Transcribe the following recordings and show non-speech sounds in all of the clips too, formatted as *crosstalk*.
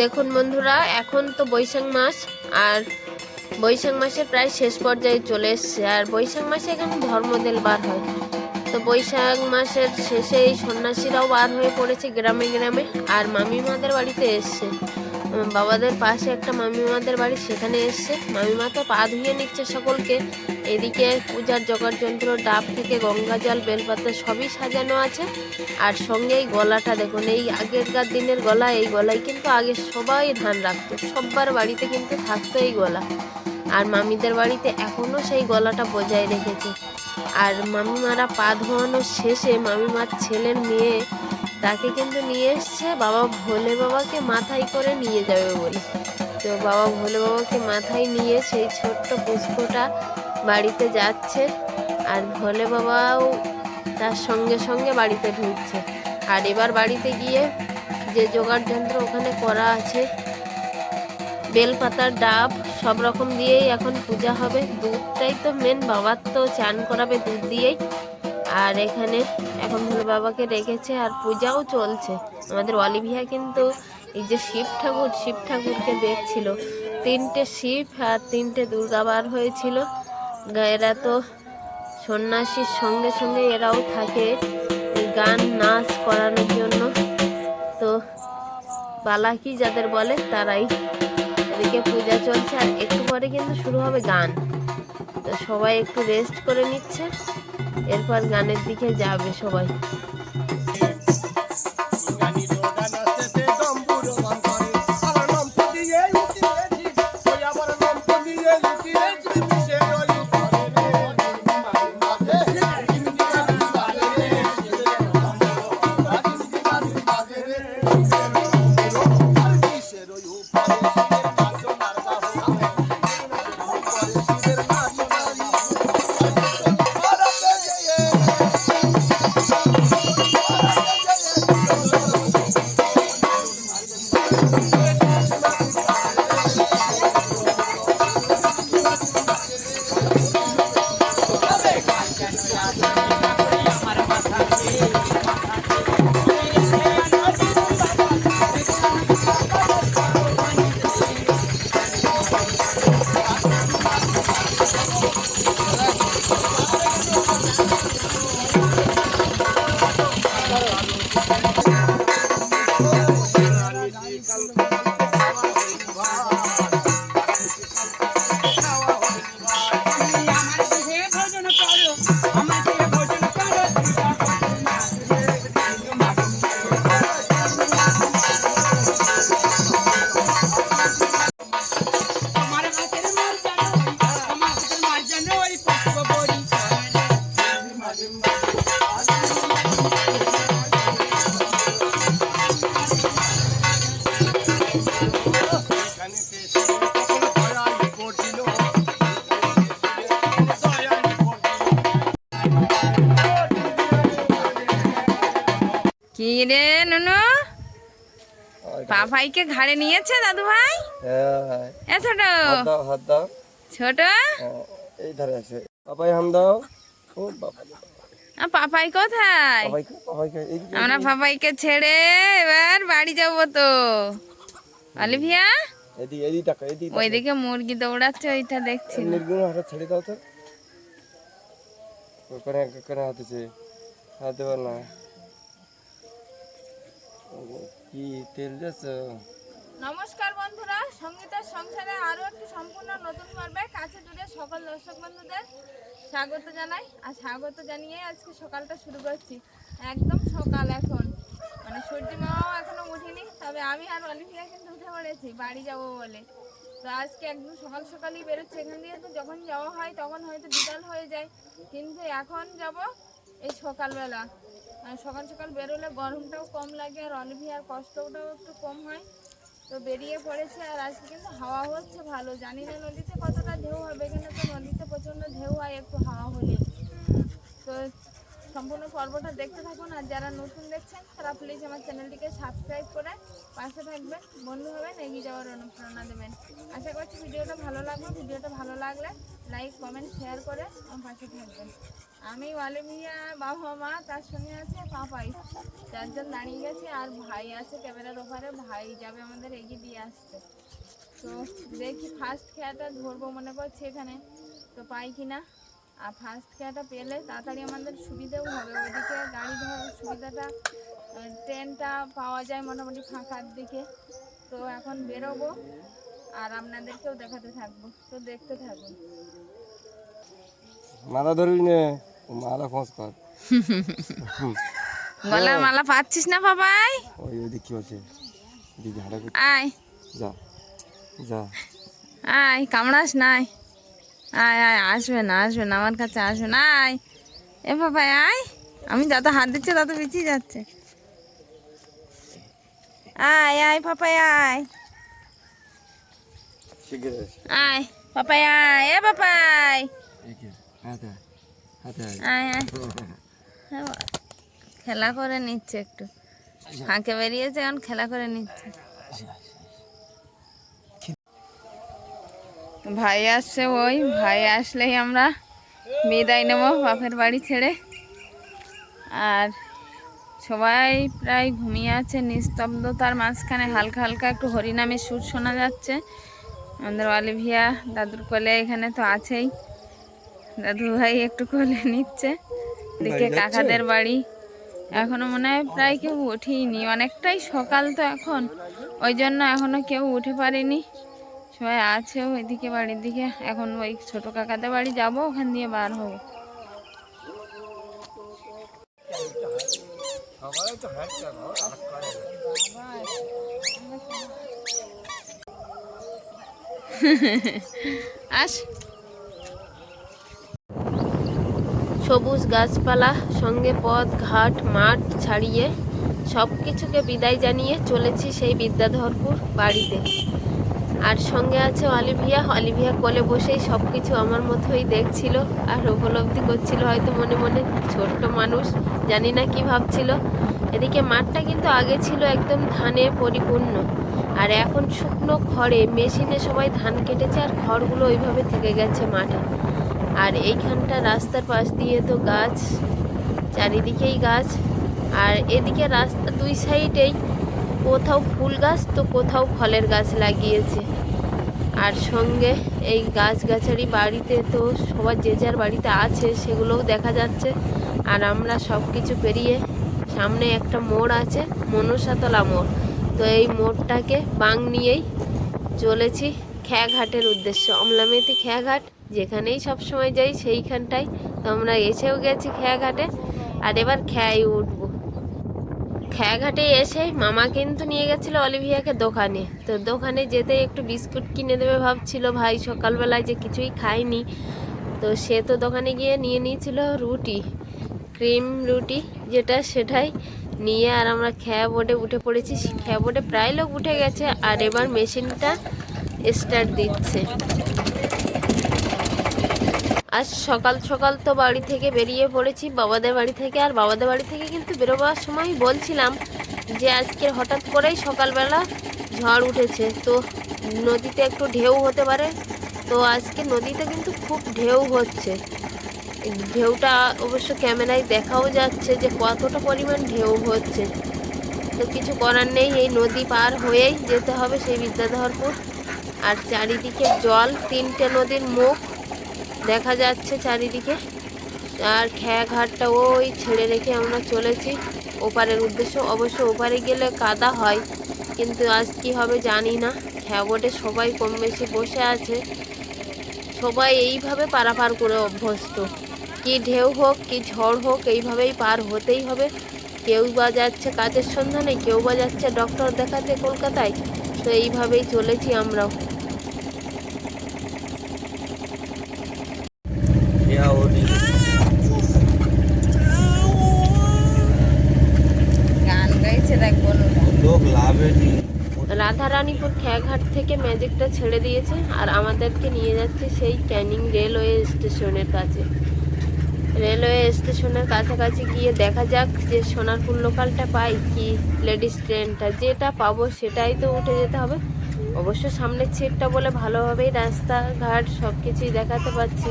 দেখুন বন্ধুরা, এখন তো বৈশাখ মাস, আর বৈশাখ মাসের প্রায় শেষ পর্যায়ে চলে এসছে। আর বৈশাখ মাসে এখানে ধর্মদেল বার হয়। তো বৈশাখ মাসের শেষে এই সন্ন্যাসীরাও বার হয়ে পড়েছে গ্রামে গ্রামে, আর মামিমাদের বাড়িতে এসছে। বাবাদের পাশে একটা মামিমাদের বাড়ি সেখানে এসছে। মামিমা তো পা ধুয়ে নিচ্ছে সকলকে। এদিকে পূজার যন্ত্র ডাব থেকে গঙ্গা জল, বেলপাতা সবই সাজানো আছে। আর সঙ্গে এই গলাটা দেখুন, এই আগেরকার দিনের গলা, এই গলায় কিন্তু আগে সবাই ধান রাখতো। সবার বাড়িতে কিন্তু থাকতো এই গলা। আর মামিদের বাড়িতে এখনও সেই গলাটা বজায় রেখেছে। আর মামিমারা পা ধোয়ানোর শেষে মামিমার ছেলের মেয়ে তাকে কিন্তু নিয়ে এসছে, বাবা ভোলে বাবাকে মাথায় করে নিয়ে যাবে বলে। তো বাবা ভোলে বাবাকে মাথায় নিয়ে সেই ছোট্ট পুষ্পটা বাড়িতে যাচ্ছে আর ভোলে বাবাও তার সঙ্গে সঙ্গে বাড়িতে ঢুকছে। আর এবার বাড়িতে গিয়ে যে জোগাড় যন্ত্র ওখানে করা আছে, বেলপাতার ডাব, সব রকম দিয়েই এখন পূজা হবে। দুধটাই তো মেন বাবার তো চান করাবে দুধ দিয়েই। আর এখানে এখন বাবাকে রেখেছে আর পূজাও চলছে। আমাদের অলিভিয়া কিন্তু এই যে শিব ঠাকুর, শিব ঠাকুরকে দেখছিল। তিনটে শিব আর তিনটে দুর্গা বার হয়েছিল। এরা তো সন্ন্যাসীর সঙ্গে সঙ্গে এরাও থাকে গান, নাচ করানোর জন্য। তো বালাকি যাদের বলে তারাই এদিকে পূজা চলছে আর একটু পরে কিন্তু শুরু হবে গান। তো সবাই একটু রেস্ট করে নিচ্ছে। এরপর গানের দিকে যাবে সবাই। পাপাইকে ঘাড়ে নিয়েছে দাদু ভাই হ্যাঁ। ছোট। হাত দাও ছোট? হ্যাঁ, এই ধারে আছে। পাপাই হাম দাও। ও বাবা। পাপাই কোথায়? আমরা পাপাইকে ছেড়ে এবার বাড়ি যাব তো। অলিভিয়া? ওইদিকে মুরগি দৌড়াচ্ছে ওইটা দেখছি। হাতে ছেড়ে দাও তো। হাতেছে হাত না। কি তেল নমস্কার বন্ধুরা, সঙ্গীতের সংসারে আরও একটি সম্পূর্ণ নতুন পর্বে কাছে দূরে সকল দর্শক বন্ধুদের স্বাগত জানাই। আর স্বাগত জানিয়ে আজকে সকালটা শুরু করছি। একদম সকাল এখন। মানে সূর্য মামাও এখনও উঠিনি, তবে আমি আর অলিভিয়া কিন্তু উঠে পড়েছি, বাড়ি যাব বলে। তো আজকে একদম সকাল সকালই বেরোচ্ছে। এখান দিয়ে তো যখন যাওয়া হয়, তখন হয়তো বিকাল হয়ে যায়। কিন্তু এখন যাব এই সকালবেলা। সকাল সকাল বেরোলে গরমটাও কম লাগে, আর অলিভিয়ার কষ্টটাও একটু কম হয়। তো বেরিয়ে পড়েছে, আর আজকে কিন্তু হাওয়া হচ্ছে ভালো। জানি না নদীতে কতটা ঢেউ হবে এখানে তো নদীতে প্রচণ্ড ঢেউ হয়, একটু হাওয়া হলে। তো সম্পূর্ণ পর্বটা দেখতে থাকুন আর যারা নতুন দেখছেন, তারা প্লিজ আমার চ্যানেলটিকে সাবস্ক্রাইব করে পাশে থাকবেন, বন্ধু হবেন, এগিয়ে যাওয়ার অনুপ্রেরণা দেবেন। আশা করছি ভিডিওটা ভালো লাগবে ভিডিওটা ভালো লাগলে লাইক কমেন্ট শেয়ার করে আমার পাশে থাকবেন। আমি ওয়ালিমিয়া বাবা মা, তার সঙ্গে আছে পাপাই। চারজন দাঁড়িয়ে গেছি আর ভাই আছে ক্যামেরার ওপারে। ভাই যাবে আমাদের এগিয়ে দিয়ে আসতে। তো দেখি ফার্স্ট খেয়াটা ধরবো মনে করছি এখানে। তো পাই কিনা? আর ফার্স্ট খেয়াটা পেলে তাড়াতাড়ি আমাদের সুবিধেও হবে। ওইদিকে গাড়ি ধরার সুবিধাটা ট্রেনটা পাওয়া যায় মোটামুটি ফাঁকার দিকে। তো এখন বেরোবো আর আপনাদেরকেও দেখাতে থাকব। তো দেখতে থাকুন। মালা ধরবি নে মালা খোঁজ কর। *laughs* গলার মালা পাচ্ছিস না বাবাই? ওই ওদিক কি হচ্ছে? দিদি হাঁটা আয়। যা যা। আয় কামড়াস নাই আয় আয় আসবে না আসবে না আমার কাছে আসবে না আয়। এ বাবাই আয়। আমি যত হাত দিচ্ছি তত পিছিয়ে যাচ্ছে। আয় আয় পাপাই আয়। আয় পাপাই আয়। এ পাপাই। আয়। আয় খেলা করে নিচ্ছে একটু। ফাঁকে বেরিয়েছে এখন খেলা করে নিচ্ছে। ভাই আসছে ওই ভাই আসলেই আমরা বিদায় নেব বাপের বাড়ি ছেড়ে। আর সবাই প্রায় ঘুমিয়ে আছে নিস্তব্ধতার মাঝখানে হালকা হালকা একটু হরিনামের সুর শোনা যাচ্ছে। আমাদের অলিভিয়া দাদুর কোলে এখানে তো আছেই। দাদু ভাই একটু কোলে নিচ্ছে দিকে কাকাদের বাড়ি। এখনও মনে হয় প্রায় কেউ উঠিনি অনেকটাই সকাল তো এখন। ওই জন্য এখনও কেউ উঠে পারেনি। সবাই আছে, ওইদিকে বাড়ির দিকে। এখন ওই ছোট কাকাদের বাড়ি যাব, ওখান দিয়ে বার হব। সবুজ গাছপালা, সঙ্গে পথ, ঘাট, মাঠ ছাড়িয়ে সব কিছুকে বিদায় জানিয়ে চলেছি সেই বিদ্যাধরপুর বাড়িতে। আর সঙ্গে আছে অলিভিয়া। অলিভিয়া কোলে বসেই সব কিছু আমার মতোই দেখছিল আর উপলব্ধি করছিল হয়তো মনে মনে। ছোট্ট মানুষ, জানি না কি ভাবছিল। এদিকে মাঠটা কিন্তু আগে ছিল একদম ধানে পরিপূর্ণ। আর এখন শুকনো খড়ে, মেশিনে সবাই ধান কেটেছে আর খড়গুলো ওইভাবে থেকে গেছে মাঠে। আর এইখানটা রাস্তার পাশ দিয়ে তো গাছ, চারিদিকেই গাছ। আর এদিকে রাস্তা, দুই সাইডেই কোথাও ফুল গাছ তো কোথাও ফলের গাছ লাগিয়েছে। আর সঙ্গে এই গাছগাছালি বাড়িতে তো সবার যে যার বাড়িতে আছে সেগুলোও দেখা যাচ্ছে। আর আমরা সব কিছু পেরিয়ে সামনে একটা মোড় আছে, মনসাতলা মোড়। তো এই মোড়টাকে বাং নিয়েই চলেছি খেয়াঘাটের উদ্দেশ্যে। অমলামেতি খেয়াঘাট, যেখানেই সব সময় যাই সেইখানটায়। তো আমরা এসেও গেছি খেয়াঘাটে। আর এবার খেয়াই উঠবো। খেয়াঘাটে এসে মামা কিন্তু নিয়ে গেছিল অলিভিয়াকে দোকানে। তো দোকানে যেতে একটু বিস্কুট কিনে দেবে ভাবছিল, ভাই সকালবেলায় যে কিছুই খায়নি। তো সে তো দোকানে গিয়ে নিয়ে নিয়েছিল রুটি, ক্রিম রুটি, যেটা সেটাই নিয়ে আর আমরা খেয়া বোর্ডে উঠে পড়েছি। খেয়া বোর্ডে প্রায় লোক উঠে গেছে আর এবার মেশিনটা স্টার্ট দিচ্ছে। আজ সকাল সকাল তো বাড়ি থেকে বেরিয়ে পড়েছি, বাবাদের বাড়ি থেকে। আর বাবাদের বাড়ি থেকে কিন্তু বেরোবার সময় বলছিলাম যে আজকে হঠাৎ করেই সকালবেলা ঝড় উঠেছে। তো নদীতে একটু ঢেউ হতে পারে। তো আজকে নদীতে কিন্তু খুব ঢেউ হচ্ছে। ঢেউটা অবশ্য ক্যামেরায় দেখাও যাচ্ছে যে কতটা পরিমাণ ঢেউ হচ্ছে। তো কিছু করার নেই, এই নদী পার হয়েই যেতে হবে সেই বিদ্যাধরপুর। আর চারিদিকে জল, তিনটে নদীর মুখ। দেখা যাচ্ছে চারিদিকে। আর খেয়াঘাটটা ওই ছেড়ে রেখে আমরা চলেছি। ওপারের উদ্দেশ্য অবশ্য ওপারে গেলে কাদা হয়, কিন্তু আজ কি হবে জানি না। খেয়াবোটে সবাই কম বেশি বসে আছে। সবাই এইভাবে পারাপার করে অভ্যস্ত। কি ঢেউ হোক, কি ঝড় হোক, এইভাবেই পার হতেই হবে। কেউ বা যাচ্ছে কাজের সন্ধানে, কেউ বা যাচ্ছে ডক্টর দেখাতে কলকাতায়। তো এইভাবেই চলেছি আমরাও। গান গাইছে রাধারানীপুর খেয়াঘাট থেকে ম্যাজিকটা ছেড়ে দিয়েছে আর আমাদেরকে নিয়ে যাচ্ছে সেই ক্যানিং রেলওয়ে স্টেশনের কাছে। রেলওয়ে স্টেশনের কাছাকাছি গিয়ে দেখা যাক যে সোনারপুর লোকালটা পাই কি লেডিস ট্রেনটা। যেটা পাবো সেটাই তো উঠে যেতে হবে। অবশ্য সামনের ছেটটা বলে ভালোভাবেই রাস্তাঘাট সব কিছুই দেখাতে পাচ্ছি।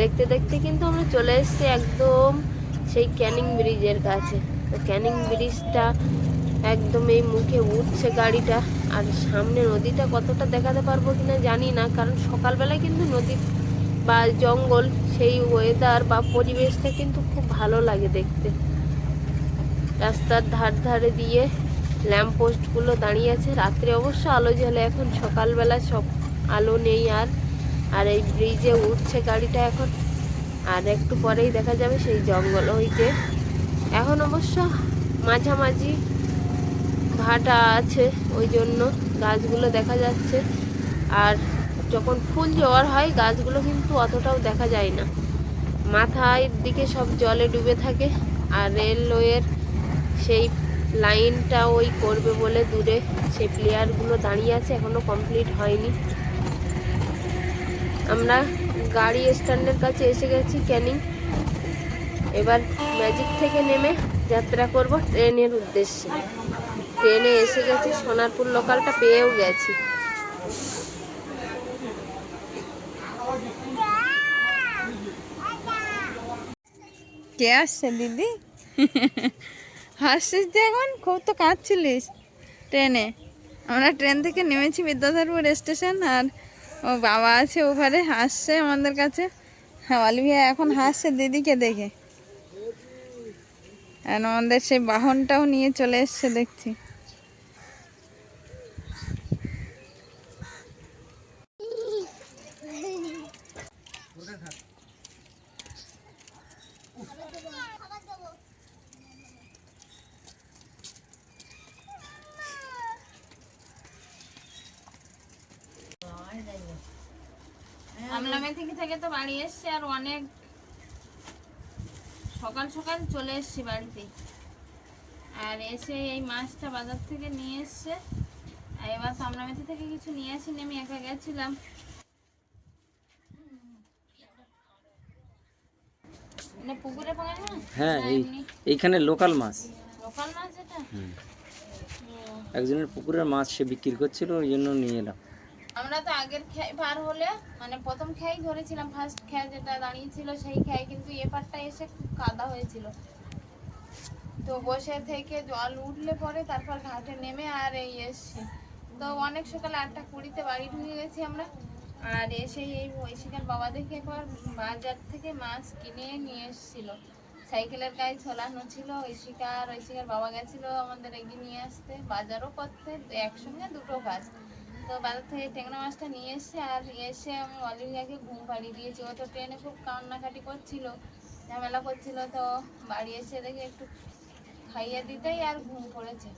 দেখতে দেখতে কিন্তু আমরা চলে এসেছি একদম সেই ক্যানিং ব্রিজের কাছে। তো ক্যানিং ব্রিজটা একদম এই মুখে উঠছে গাড়িটা। আর সামনে নদীটা কতটা দেখাতে পারব কিনা জানি না, কারণ সকালবেলায় কিন্তু নদী বা জঙ্গল সেই ওয়েদার বা পরিবেশটা কিন্তু খুব ভালো লাগে দেখতে। রাস্তার ধার ধারে দিয়ে ল্যাম্প পোস্টগুলো দাঁড়িয়ে আছে। রাত্রে অবশ্য আলো জ্বলে, এখন সকালবেলা সব আলো নেই আর আর এই ব্রিজে উঠছে গাড়িটা এখন। আর একটু পরেই দেখা যাবে সেই জঙ্গল, ওই যে এখন অবশ্য মাঝামাঝি ভাটা আছে, ওই জন্য গাছগুলো দেখা যাচ্ছে। আর যখন ফুল জোয়ার হয়, গাছগুলো কিন্তু অতটাও দেখা যায় না। মাথায় দিকে সব জলে ডুবে থাকে, আর রেলওয়ের সেই লাইনটা ওই করবে বলে দূরে সেই প্লেয়ারগুলো দাঁড়িয়ে আছে এখনও কমপ্লিট হয়নি। আমরা গাড়ি স্ট্যান্ডের কাছে এসে গেছি ক্যানিং। এবার ম্যাজিক থেকে নেমে যাত্রা করব ট্রেনের উদ্দেশ্যে। ট্রেনে এসে গেছি সোনারপুর লোকালটা পেয়েও গেছি। কে আসছে দিদি? *laughs* হাসছিস যে এখন? খুব তো কাঁদছিলিস। ট্রেনে। আমরা ট্রেন থেকে নেমেছি বিদ্যাধরপুর স্টেশন আর ও বাবা আছে ওভারে হাসছে আমাদের কাছে। হ্যাঁ অলিভিয়া এখন হাসছে দিদিকে দেখে। আমাদের সেই বাহনটাও নিয়ে চলে এসছে দেখছি আমলামে থেকে থেকে তো বাড়ি এসছি আর অনেক সকাল সকাল চলে এসছি বাড়িতে। আর এসে এই মাছটা বাজার থেকে নিয়ে এসছে। আর এবার সামনামেতি থেকে কিছু নিয়ে আসিনি আমি একা গেছিলাম। মানে পুকুরে পাওয়া না হ্যাঁ এই এইখানে লোকাল মাছ। লোকাল মাছ এটা? একজনের পুকুরের মাছ সে বিক্রি করছিল ওই জন্য নিয়ে এলাম। আমরা তো আগের খেয়ে পার হলে মানে প্রথম খেয়াই ধরেছিলাম ফার্স্ট খেয়া যেটা দাঁড়িয়েছিল সেই খেয়াই কিন্তু এপারটা এসে খুব কাদা হয়েছিল। তো বসে থেকে জল উঠলে পরে তারপর ঘাটে নেমে আর এই এসছি। তো অনেক সকাল আটটা কুড়িতে বাড়ি ঢুকে গেছি আমরা। আর এসে এই ঐশিকার বাবা দেখে একবার বাজার থেকে মাছ কিনে নিয়ে এসেছিল। সাইকেলের গায়ে ছোলানো ছিল ঐশিকা আর ঐশিকার বাবা গেছিল আমাদের এগিয়ে নিয়ে আসতে, বাজারও করতে, একসঙ্গে দুটো কাজ তো বাজার থেকে ট্যাংরা মাছটা নিয়ে এসে আর এসে আমি অলিভিয়াকে ঘুম পাড়িয়ে দিয়েছি। ও তো ট্রেনে খুব কান্নাকাটি করছিল, ঝামেলা করছিল, তো বাড়ি এসে দেখি একটু খাইয়ে দিতেই আর ঘুম পড়েছে।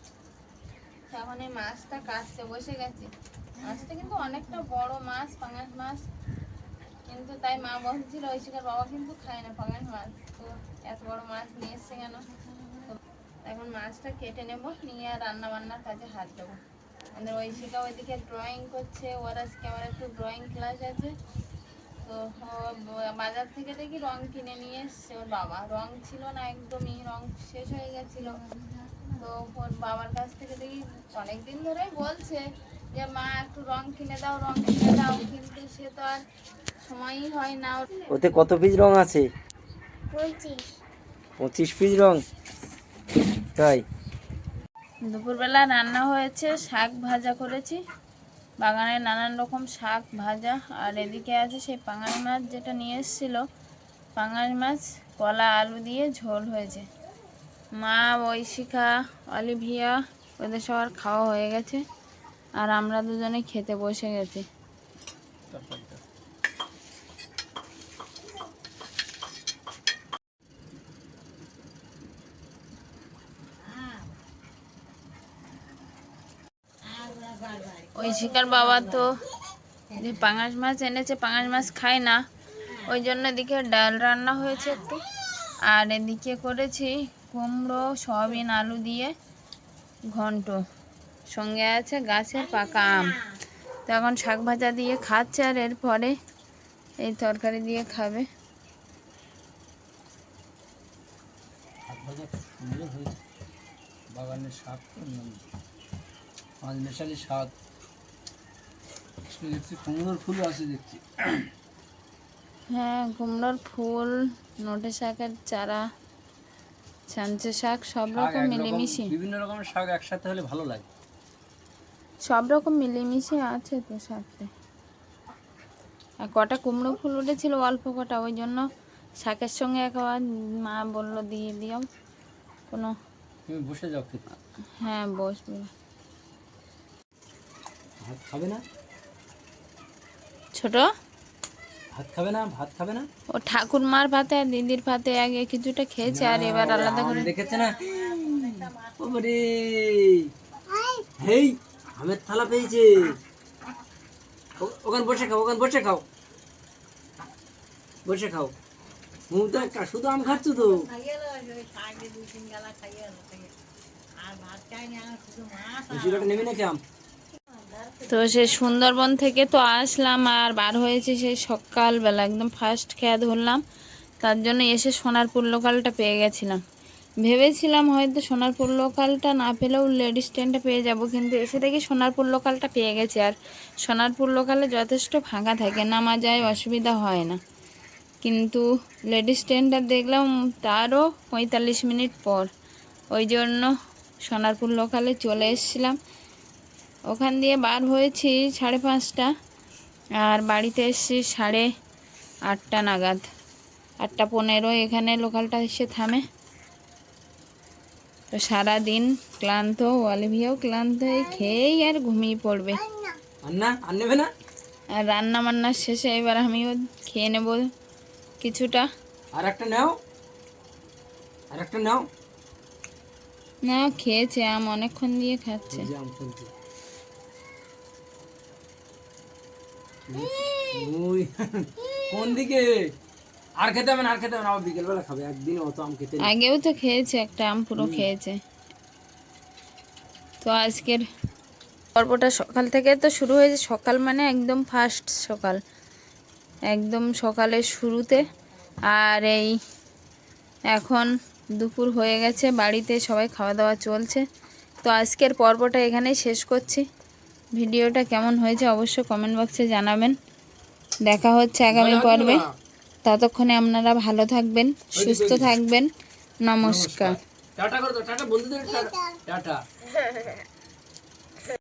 তখন এই মাছটা কাটতে বসে গেছে। মাছটা কিন্তু অনেকটা বড় মাছ, পাঙাশ মাছ। কিন্তু তাই মা বলছিল ঐশিকার বাবা কিন্তু খায় না পাঙাশ মাছ। তো এত বড় মাছ নিয়ে এসছে কেন? এখন মাছটা কেটে নেব, নিয়ে আর রান্না বান্নার কাজে হাত দেবো। আমাদের ঐশিকা ওইদিকে ড্রয়িং করছে ওর আজকে আমার একটু ড্রয়িং ক্লাস আছে। তো ও বাজার থেকে দেখি রং কিনে নিয়ে এসছে ওর বাবা। রং ছিল না একদমই রং শেষ হয়ে গেছিল। তো ওর বাবার কাছ থেকে দেখি অনেকদিন ধরেই বলছে যে মা একটু রং কিনে দাও রং কিনে দাও। কিন্তু সে তো আর সময়ই হয় না। ওতে কত পিস রং আছে? পঁচিশ। পিস রং? তাই? দুপুরবেলা রান্না হয়েছে, শাক ভাজা করেছি। বাগানে নানান রকম শাক ভাজা, আর এদিকে আছে সেই পাঙাশ মাছ যেটা নিয়ে এসেছিল। পাঙাশ মাছ, কলা, আলু দিয়ে ঝোল হয়েছে। মা ঐশিকা অলিভিয়া, ওদের সবার খাওয়া হয়ে গেছে। আর আমরা দুজনে খেতে বসে গেছি। ঐশিকার বাবা তো যে পাঙাশ মাছ এনেছে, পাঙাশ মাছ খায় না। ওই জন্য এদিকে ডাল রান্না হয়েছে একটু। আর এদিকে করেছি কুমড়ো, সয়াবিন, আলু দিয়ে ঘন্ট। সঙ্গে আছে গাছের পাকা আম। তো এখন শাক ভাজা দিয়ে খাচ্ছে আর এরপরে এই তরকারি দিয়ে খাবে। বাগানের শাক পাঁচ মেশালি শাক। আজকে দেখছি কুমড়োর ফুল আছে দেখছি। হ্যাঁ কুমড়োর ফুল নোটে শাকের চারা ছাঞ্চে শাক সব রকম মিলেমিশে। বিভিন্ন রকমের শাক একসাথে হলে ভালো লাগে। সব রকম মিলেমিশে আছে তো সাথে আর কটা কুমড়ো ফুল উঠেছিল অল্প কটা ওই জন্য শাকের সঙ্গে একবার মা বলল দিয়ে দিও। কোনো তুমি বসে যাও হ্যাঁ বসবে। ভাত খাবে না? ছোট। ভাত খাবে না? ভাত খাবে না? ও ঠাকুরমার ভাতে আর দিদির ভাতে আগে কিছুটা খেয়েছে আর এবার আলাদা করে দেখেছে না। ও বারে হেই আমের থালা পেয়েছে। ওখানে বসে খাও ওখানে বসে খাও। বসে খাও। মমতা কা- শুধু আম খাচ্ছ তো। বেশি করে নেবে নাকি আম? তো সে সুন্দরবন থেকে তো আসলাম আর বার হয়েছে সেই সকালবেলা, একদম ফার্স্ট খেয়া ধরলাম। তার জন্য এসে সোনারপুর লোকালটা পেয়ে গেছিলাম। ভেবেছিলাম হয়তো সোনারপুর লোকালটা না পেলেও লেডিস ট্রেনটা পেয়ে যাব, কিন্তু এসে দেখি সোনারপুর লোকালটা পেয়ে গেছে আর সোনারপুর লোকালে যথেষ্ট ফাঁকা থাকে, নামা যায়, অসুবিধা হয় না। কিন্তু লেডিস ট্রেনটা দেখলাম তারও পঁয়তাল্লিশ মিনিট পর। ওই জন্য সোনারপুর লোকালে চলে এসেছিলাম। ওখান দিয়ে বার হয়েছি সাড়ে পাঁচটা আর বাড়িতে এসেছি সাড়ে আটটা নাগাদ। আটটা পনেরো এখানে লোকালটা এসে থামে। তো সারাদিন ক্লান্ত অলিভিয়াও ক্লান্ত হয়ে খেয়েই আর ঘুমিয়ে পড়বে। আর রান্না বান্নার শেষে এবার আমিও খেয়ে নেব কিছুটা। আর একটা নাও। আর একটা নাও। না খেয়েছে আম অনেকক্ষণ দিয়ে খাচ্ছে যে আম ফেলছে ওই কোন দিকে? আর খেতে হবে না আর খেতে হবে না আবার বিকেলবেলা খাবে একদিন অত আম খেতে আগেও তো খেয়েছে একটা আম পুরো খেয়েছে। তো আজকের পর্বটা সকাল থেকে তো শুরু হয়েছে সকাল মানে একদম ফার্স্ট সকাল। একদম সকালের শুরুতে আর এই এখন দুপুর হয়ে গেছে বাড়িতে সবাই খাওয়া দাওয়া চলছে। তো আজকের পর্বটা এখানেই শেষ করছি। ভিডিওটা কেমন হয়েছে অবশ্যই কমেন্ট বক্সে জানাবেন। দেখা হচ্ছে আগামী পর্বে। ততক্ষণে আপনারা ভালো থাকবেন সুস্থ থাকবেন। নমস্কার। টাটা করে দাও টাটা বন্ধুদের টাটা। টাটা। *laughs*